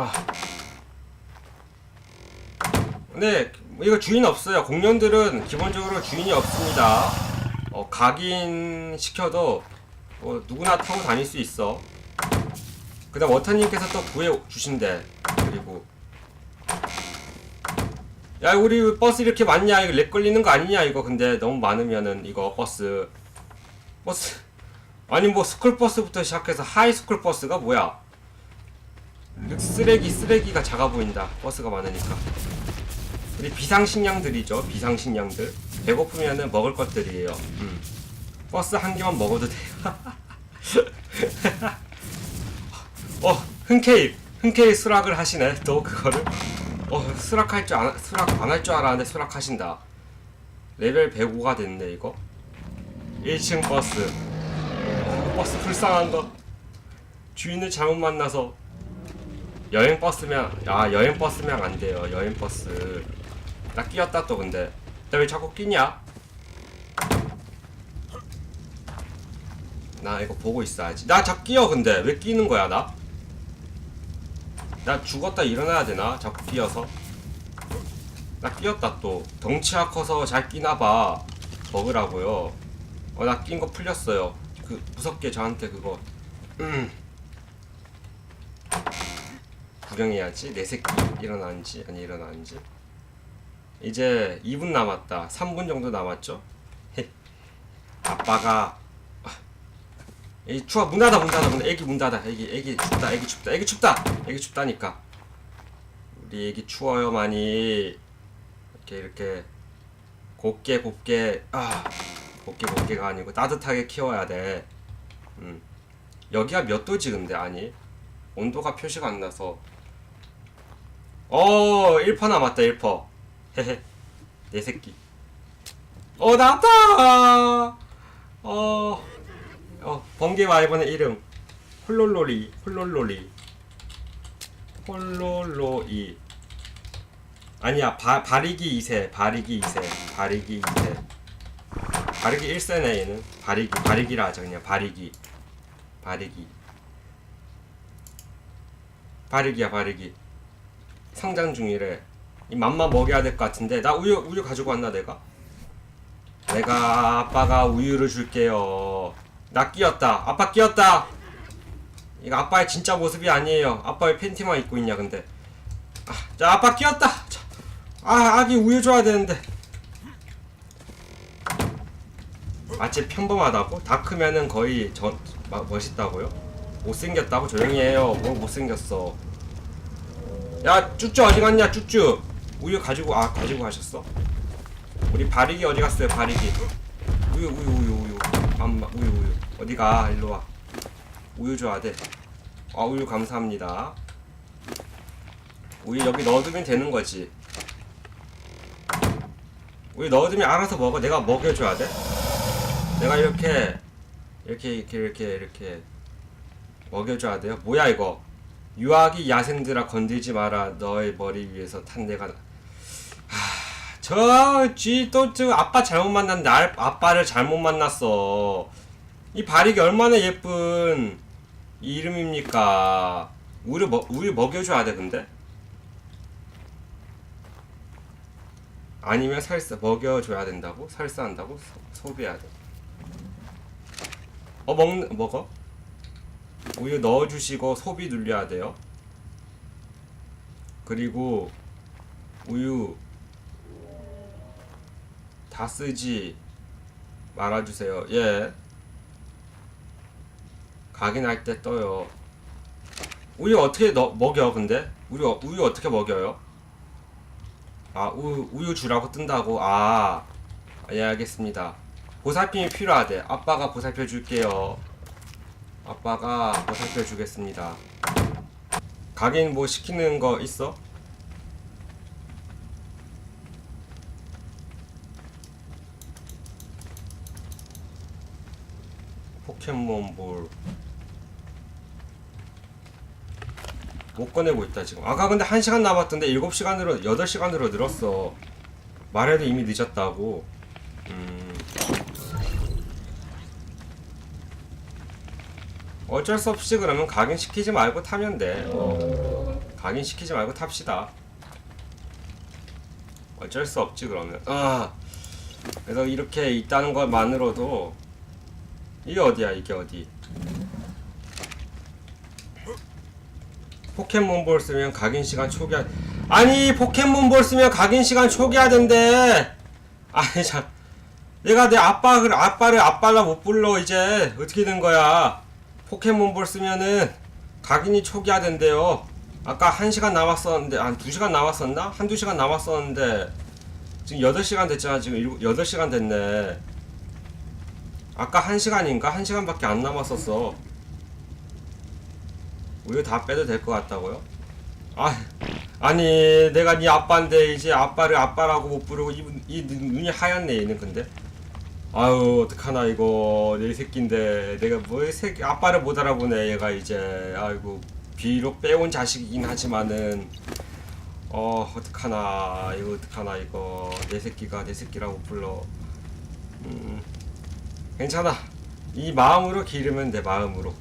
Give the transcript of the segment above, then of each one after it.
아. 근데 이거 주인 없어요. 공룡들은 기본적으로 주인이 없습니다. 어, 각인 시켜도 뭐 누구나 타고 다닐 수 있어. 그다음 워터님께서 또 구해 주신대. 그리고 야 우리 버스 이렇게 많냐 이거 렉 걸리는 거 아니냐 이거 근데 너무 많으면은 이거 버스 버스 아니 뭐 스쿨 버스부터 시작해서 하이스쿨 버스가 뭐야 쓰레기 쓰레기가 작아 보인다. 버스가 많으니까. 우리 비상식량들이죠 비상식량들. 배고프면은 먹을 것들이에요. 음. 버스 한 개만 먹어도 돼요. 어 흔쾌히 흔쾌히 수락을 하시네 또 그거를. 어 수락할 줄 안, 수락 안 할 줄 알았는데 수락하신다. 레벨 105가 됐네 이거. 1층 버스. 어, 버스 불쌍한 거. 주인을 잘못 만나서 여행 버스면 아 여행 버스면 안 돼요. 여행 버스. 나 끼었다 또 근데. 나 왜 자꾸 끼냐? 나 이거 보고 있어야지 나 자꾸 끼어 근데. 왜 끼는 거야 나? 나 죽었다 일어나야 되나? 자꾸 끼어서. 나 끼었다 또. 덩치가 커서 잘 끼나봐. 먹으라고요. 어 나 낀 거 풀렸어요. 그 무섭게 저한테 그거. 음. 구경해야지 내 새끼 일어나는지 아니 일어나는지. 이제 2분 남았다. 3분 정도 남았죠? 헤. 아빠가 이 추워. 문 닫아 문 닫아 문 애기 문 닫아. 애기 애기 춥다 애기 춥다 애기 춥다 애기 춥다니까. 우리 애기 추워요 많이. 이렇게 이렇게 곱게 곱게 아 곱게 곱게가 아니고 따뜻하게 키워야 돼. 음. 여기가 몇 도지 근데? 아니 온도가 표시가 안 나서 어 1퍼 남았다 1퍼. 헤헤. 내 새끼. 어 나왔다! 어 어, 번개 와이번의 이름. 홀롤로리 홀롤로리. 홀롤로이 아니야 바, 바리기 2세 바리기 2세 바리기 2세. 바리기 1세네 얘는. 바리기 바리기라 하자 그냥. 바리기. 바리기. 바리기야 바리기 성장 중이래 이 맘마 먹여야 될 것 같은데 나 우유 우유 가지고 왔나 내가 내가 아빠가 우유를 줄게요 나 끼었다. 아빠 끼었다. 이거 아빠의 진짜 모습이 아니에요. 아빠의 팬티만 입고 있냐 근데. 아, 자 아빠 끼었다. 자, 아 아기 우유 줘야 되는데. 마치 평범하다고? 다 크면은 거의 저 마, 멋있다고요? 못생겼다고 조용히 해요. 뭐 못생겼어. 야 쭈쭈 어디 갔냐 쭈쭈. 우유 가지고 아 가지고 가셨어? 우리 바리기 어디 갔어요 바리기. 우유 우유 우유 우유. 맘마 우유 우유. 어디 가? 일로 와. 우유 줘야 돼아 우유 감사합니다. 우유 여기 넣어두면 되는 거지. 우유 넣어두면 알아서 먹어. 내가 먹여줘야 돼. 내가 이렇게 이렇게 이렇게 이렇게 이렇게 먹여줘야 돼요. 뭐야 이거 유아기 야생들아 건들지 마라 너의 머리 위에서 탄 내가 저쥐 또 저 아빠 잘못 만났는데 알- 아빠를 잘못 만났어. 이 바리기 얼마나 예쁜 이름입니까? 우유 먹 우유 먹여줘야 돼 근데. 아니면 살사 먹여줘야 된다고? 살사한다고? 소, 소비해야 돼. 어 먹어? 우유 넣어주시고 소비 눌려야 돼요. 그리고 우유 다 쓰지 말아주세요. 예. 각인할 때 떠요. 우유 어떻게 넣, 먹여 근데? 우유 어- 우유 어떻게 먹여요? 아 우유 우유 주라고 뜬다고 아. 예 알겠습니다. 보살핌이 필요하대. 아빠가 보살펴 줄게요. 아빠가 보살펴 주겠습니다. 각인 뭐 시키는 거 있어? 포켓몬볼. 못 꺼내고 있다 지금. 아까 근데 1시간 남았던데 7시간으로 8시간으로 늘었어. 말해도 이미 늦었다고. 음 어쩔 수 없이 그러면 각인시키지 말고 타면 돼. 어. 각인시키지 말고 탑시다. 어쩔 수 없지 그러면. 아 그래서 이렇게 있다는 것만으로도 이게 어디야 이게 어디? 포켓몬볼 쓰면 각인 시간 초기화. 아니 포켓몬볼 쓰면 각인 시간 초기화된대. 아니 참. 내가 내 아빠를 아빠를 아빠라 못 불러 이제. 어떻게 된 거야 포켓몬볼 쓰면은 각인이 초기화 된대요 아까 1시간 남았었는데 한 2시간 남았었나? 한 2시간 남았었는데 지금 8시간 됐잖아 지금 8시간 됐네 아까 1시간인가? 1시간밖에 안 남았었어 우유 다 빼도 될 것 같다고요? 아, 아니 내가 네 아빠인데 이제 아빠를 아빠라고 못 부르고 이, 이 눈- 눈이 하얗네 얘는 근데 아유 어떡하나 이거 내 새끼인데 내가 뭐 새끼 아빠를 못 알아보네 얘가 이제 아이고 비록 빼온 자식이긴 하지만은 어 어떡하나 이거 어떡하나 이거 내 새끼가 내 새끼라고 불러 음 괜찮아 이 마음으로 기르면 돼 마음으로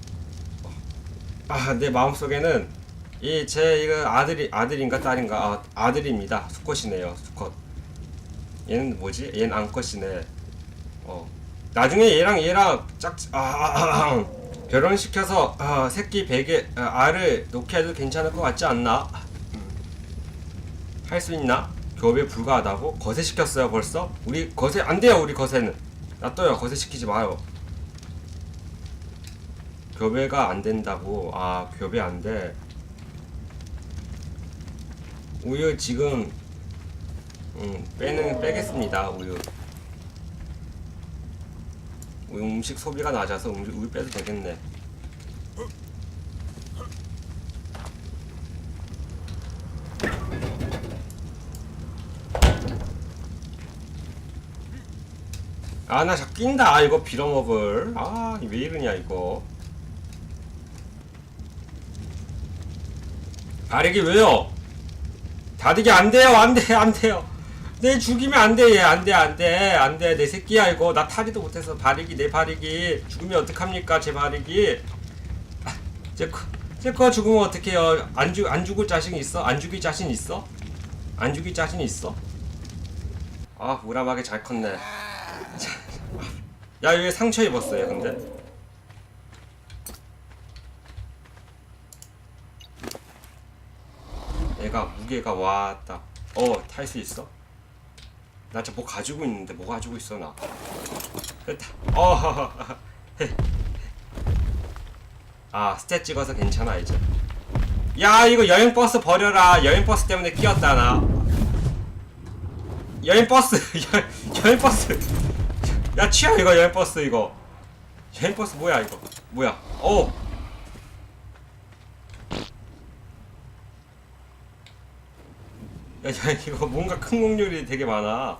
아, 내 마음속에는 이 제 이거 아들이 아들인가 딸인가 아, 아들입니다. 수컷이네요. 수컷. 얘는 뭐지? 얘는 암컷이네. 어. 나중에 얘랑 얘랑 짝 아, 아, 아, 결혼시켜서 아, 새끼 베개 아, 알을 놓게 해도 괜찮을 것 같지 않나? 할 수 있나? 교배 불가하다고? 거세 시켰어요 벌써? 우리 거세 안 돼요 우리 거세는 놔둬요 거세 시키지 마요. 교배가 안 된다고 아 교배 안돼 우유 지금 음, 빼는 빼겠습니다 우유 음식 소비가 낮아서 음식, 우유 빼도 되겠네. 아 나 자꾸 낀다. 아, 이거 빌어먹을. 아 왜 이러냐 이거. 바르기 왜요? 다르기 안 돼요, 안 돼, 안 돼요. 내 죽이면 안 돼, 얘. 안 돼, 안 돼, 안 돼. 내 새끼야, 이거. 나 타지도 못해서 바르기, 내 바르기. 죽으면 어떡합니까, 제 바르기. 아, 제 거, 제거 죽으면 어떡해요. 안 죽, 안 죽을 자신 있어? 안 죽일 자신 있어? 안 죽일 자신 있어? 아, 우람하게 잘 컸네. 야, 왜 상처 입었어요, 근데? 얘가 무게가 왔다. 어, 탈 수 있어? 나저뭐 가지고 있는데 뭐 가지고 있어 나. 됐다. 어. 아, 스탯 찍어서 괜찮아 이제. 야, 이거 여행 버스 버려라. 여행 버스 때문에 끼었다 나. 여행 버스, 여, 여행 버스. 야, 취야 이거 여행 버스 이거. 여행 버스 뭐야 이거? 뭐야? 어. 야, 야, 이거 뭔가 큰 곡률이 되게 많아.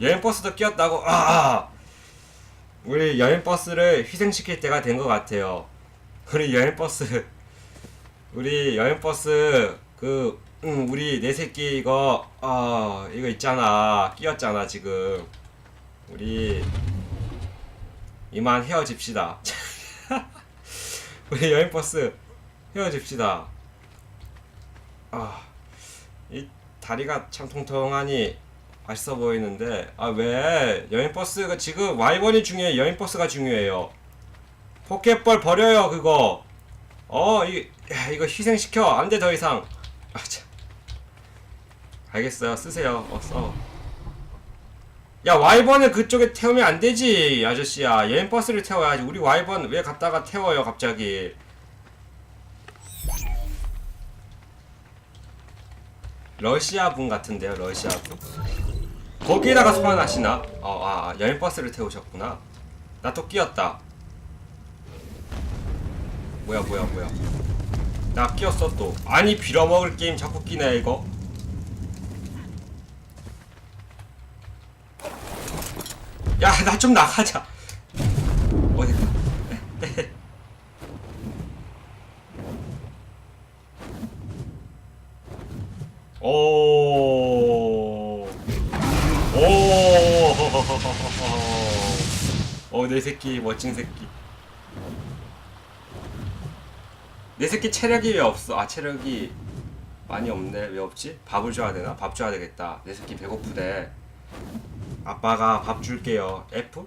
여행 버스도 끼었다고. 아, 아. 우리 여행 버스를 희생시킬 때가 된 것 같아요. 우리 여행 버스, 우리 여행 버스 그 음, 우리 내 새끼 이거 아 이거 있잖아 끼었잖아 지금. 우리 이만 헤어집시다. 우리 여행 버스 헤어집시다. 아. 이 다리가 참 통통하니 맛있어 보이는데 아 왜? 여행 버스가 지금 와이번이 중요해 여행 버스가 중요해요. 포켓볼 버려요 그거. 어 이, 야, 이거 희생시켜 안 돼 더 이상. 아, 참. 알겠어요 쓰세요. 어써. 야 와이번을 그쪽에 태우면 안 되지 아저씨야. 여행 버스를 태워야지. 우리 와이번 왜 갔다가 태워요 갑자기 러시아 분 같은데요, 러시아 분. 거기에다가 소환하시나? 어, 아, 아, 여행 버스를 태우셨구나. 나 또 끼었다. 뭐야, 뭐야, 뭐야. 나 끼었어 또. 아니 빌어먹을 게임 자꾸 끼네 이거. 야, 나 좀 나가자. 어디? 오. 오. 어, 내 새끼, 멋진 새끼. 내 새끼 체력이 왜 없어? 아, 체력이 많이 없네 왜 없지? 밥을 줘야 되나? 밥 줘야 되겠다 내 새끼 배고프대 아빠가 밥 줄게요 F?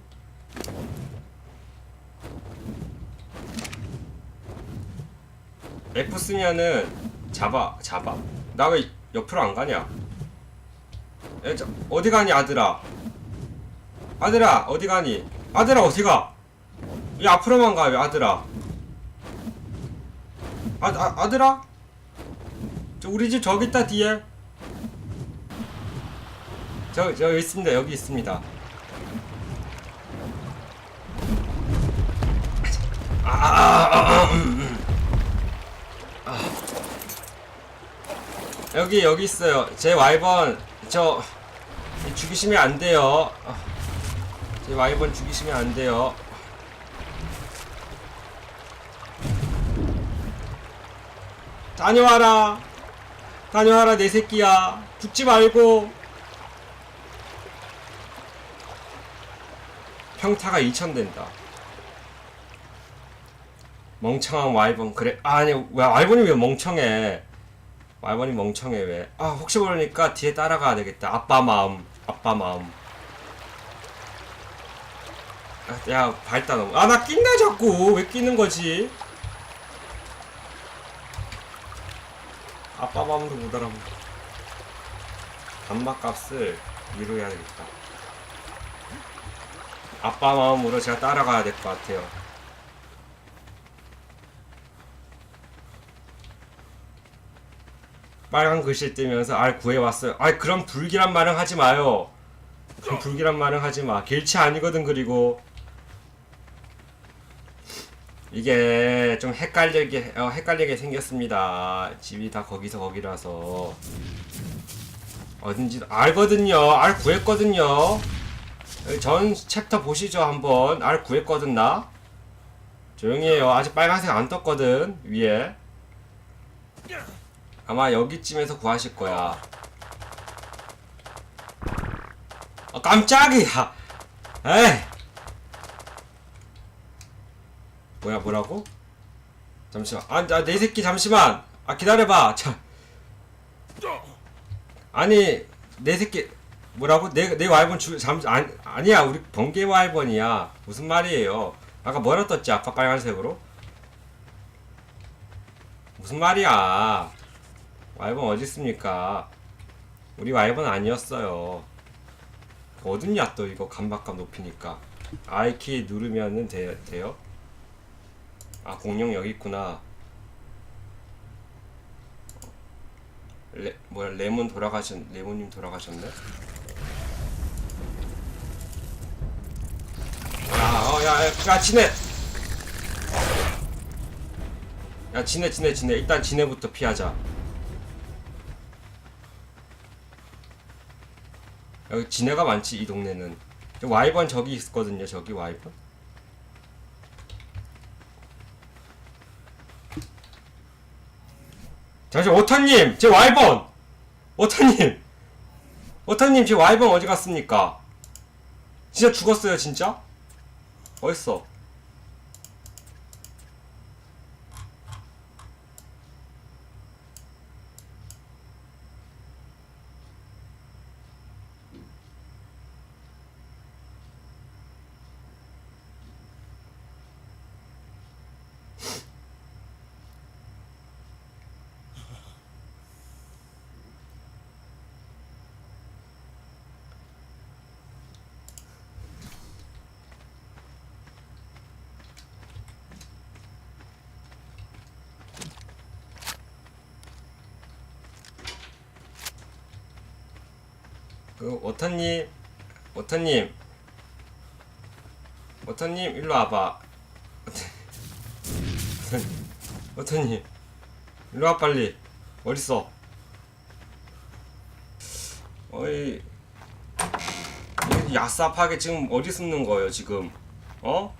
F 쓰면은 잡아 잡아 나왜 옆으로 안 가냐? 에, 저, 어디 가니 아들아? 아들아 어디 가니? 아들아 어디 가? 이 앞으로만 가 왜 아들아. 아, 아 아들아? 저 우리 집 저기 있다 뒤에. 저 저기 있습니다. 여기 있습니다 아, 아, 아, 음, 음. 아. 여기 여기 있어요. 제 와이번 저 죽이시면 안 돼요. 아, 제 와이번 죽이시면 안 돼요. 다녀와라. 다녀와라 내 새끼야. 죽지 말고. 평타가 2000 된다. 멍청한 와이번 그래. 아, 아니 왜 와이번이 왜 멍청해 와이번이 멍청해 왜 아 혹시 모르니까 뒤에 따라가야 되겠다. 아빠 마음 아빠 마음. 아, 야 발다 너무 아나 낀다 자꾸. 왜 끼는 거지? 아빠 마음으로 못 알아보 단맛값을 위로 해야 되겠다. 아빠 마음으로 제가 따라가야 될 것 같아요 빨간 글씨 뜨면서 알 구해왔어요 아 그럼 불길한 말은 하지 마요 그럼 불길한 말은 하지 마 길치 아니거든 그리고 이게 좀 헷갈리게 어, 헷갈리게 생겼습니다. 집이 다 거기서 거기라서 어딘지 알거든요. 알 구했거든요. 전 챕터 보시죠 한번. 알 구했거든 나. 조용히 해요. 아직 빨간색 안 떴거든 위에. 아마 여기쯤에서 구하실 거야. 아 깜짝이야. 에이. 뭐야 뭐라고? 잠시만. 아내 새끼 잠시만! 아 기다려봐! 자 아니 내 새끼 뭐라고? 내 내 와이번 죽잠 아니 아니야. 우리 번개 와이번이야. 무슨 말이에요? 아까 뭐라 떴지? 아까 빨간색으로? 무슨 말이야 와이번 어디 있습니까? 우리 와이번 아니었어요. 어딨냐 또 이거 간박값 높이니까. I키 누르면은 돼, 돼요? 아 공룡 여기 있구나. 레 뭐야 레몬 돌아가셨 레몬님 돌아가셨네? 야어야야 야, 지네 야 지네 지네 지네 일단 지네부터 피하자 여기 지네가 많지 이 동네는. 저 와이번 저기 있거든요 저기 와이번 잠시 오타님 제 와이번 오타님! 오타님 제 와이번 어디 갔습니까? 진짜 죽었어요 진짜? 어딨어 그 오타님 오타님. 오타님 일로 와봐. 오타님 일로 와 빨리. 어딨어? 어이 이 야삽하게 지금 어디 숨는 거예요 지금? 어?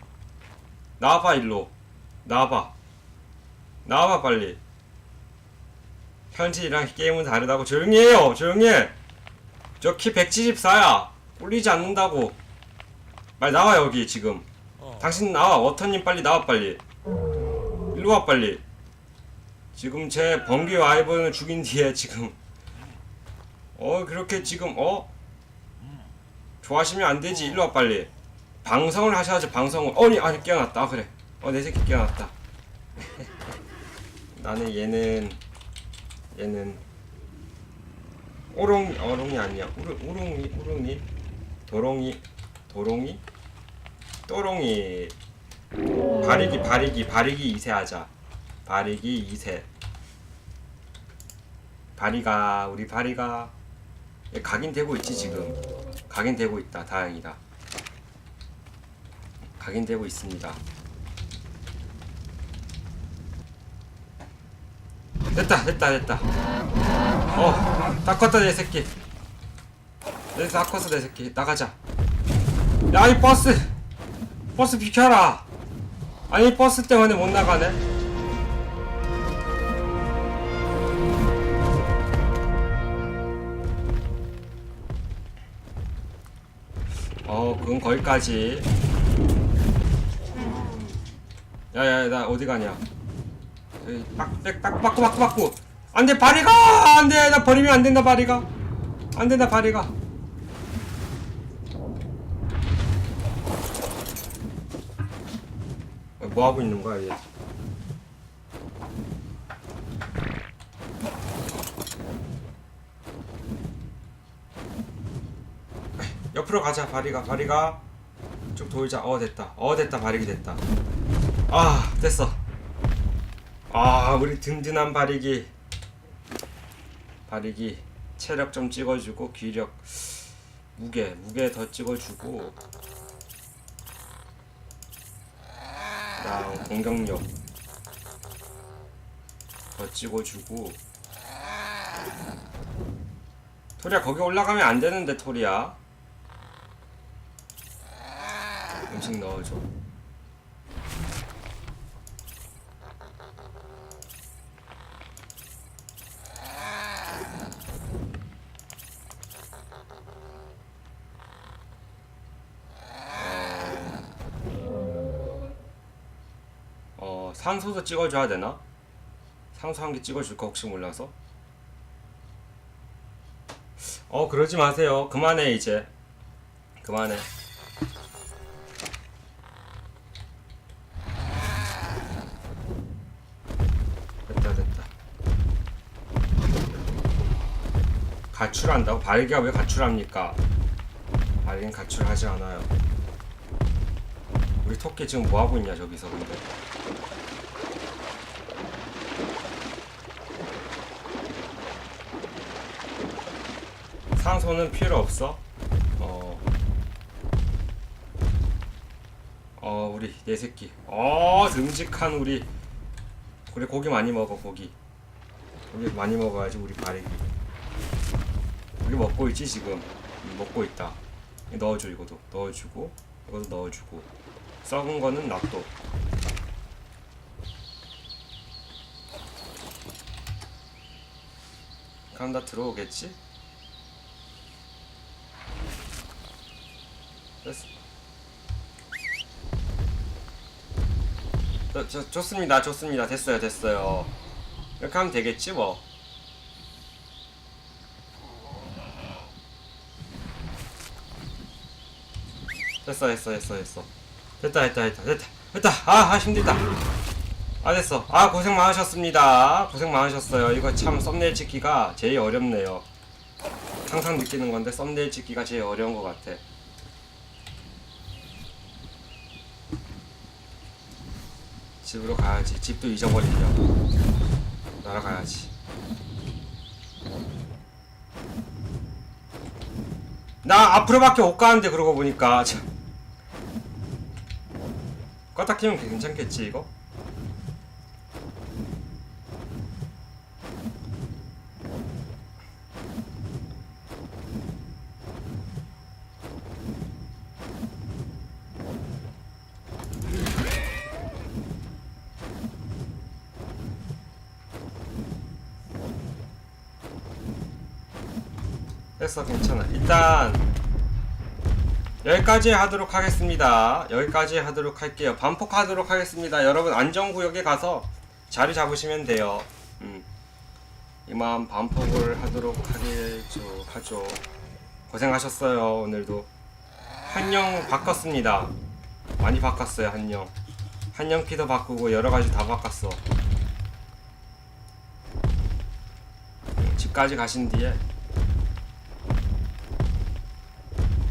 나와봐 일로. 나와봐. 나와봐 빨리. 현실이랑 게임은 다르다고 조용히 해요 조용히 해 저 키 174야. 꿀리지 않는다고. 빨리 나와 여기 지금. 당신 나와. 워터님 빨리 나와 빨리. 일로 와 빨리. 지금 제 번개 와이번을 죽인 뒤에 지금 어 그렇게 지금 어 좋아하시면 안 되지 일로 와 빨리 방송을 하셔야지 방송을 어니 아니 깨어났다 아, 그래 어 내 새끼 깨어났다 나는 얘는 얘는 오롱 어롱이 아니야. 우르, 우롱이 우롱이 도롱이 도롱이 또롱이. 바리기 바리기 바리기 2세 하자. 바리기 2세. 바리가 우리 바리가. 얘 각인되고 있지 지금. 각인되고 있다. 다행이다. 각인되고 있습니다 됐다 됐다 됐다. 어다 컸다 내 새끼. 내다 컸어 내 새끼. 나가자. 야 이 버스. 버스 비켜라. 아니 버스 때문에 못 나가네. 어 그건 거기까지. 야야 나 어디 가냐 딱, 딱, 딱 바꾸 바꾸 바꾸 안돼 바리가! 안돼 나 버리면 안 된다 바리가. 안 된다 바리가. 어, 뭐 하고 있는 거야 얘? 옆으로 가자 바리가 바리가. 좀 돌자. 어 됐다. 어 됐다. 바리기 됐다. 아 됐어 아 우리 든든한 바리기 바리기 체력 좀 찍어주고 기력 무게 무게 더 찍어주고. 그다음 공격력 더 찍어주고. 토리야 거기 올라가면 안 되는데 토리야. 음식 넣어줘 어 산소도 찍어줘야 되나? 산소 한 개 찍어줄까 혹시 몰라서? 어 그러지 마세요. 그만해 이제. 그만해. 됐다 됐다. 가출한다고? 발기가 왜 가출합니까? 발기는 가출하지 않아요. 우리 토끼 지금 뭐하고 있냐 저기서 근데 산소는 필요 없어? 어. 어, 우리 내 새끼. 어, 듬직한 우리. 우리 고기 많이 먹어, 고기. 고기 많이 먹어야지 우리 바래기. 우리 먹고 있지 지금. 음, 먹고 있다. 넣어줘 이거도 넣어주고 이것도 넣어주고 썩은 거는 놔둬. 그럼 다 들어오겠지? 됐어. 저, 저, 좋습니다, 좋습니다. 됐어요, 됐어요. 이렇게 하면 되겠지, 뭐. 됐어, 됐어, 됐어, 됐어. 됐다, 됐다, 됐다, 됐다, 됐다. 아, 아, 힘들다. 아, 됐어. 아, 고생 많으셨습니다. 고생 많으셨어요. 이거 참 썸네일 찍기가 제일 어렵네요. 항상 느끼는 건데 썸네일 찍기가 제일 어려운 것 같아. 집으로 가야지. 집도 잊어버리려고. 날아가야지. 나 앞으로밖에 못 가는데 그러고 보니까 참. 껐다 키면 괜찮겠지 이거? 됐어 괜찮아. 일단 여기까지 하도록 하겠습니다. 여기까지 하도록 할게요. 반복하도록 하겠습니다. 여러분 안전구역에 가서 자리 잡으시면 돼요. 이만 반복을 하도록 하겠죠 하죠. 고생하셨어요 오늘도. 한영 바꿨습니다. 많이 바꿨어요 한영. 한영 키도 바꾸고 여러 가지 다 바꿨어. 집까지 가신 뒤에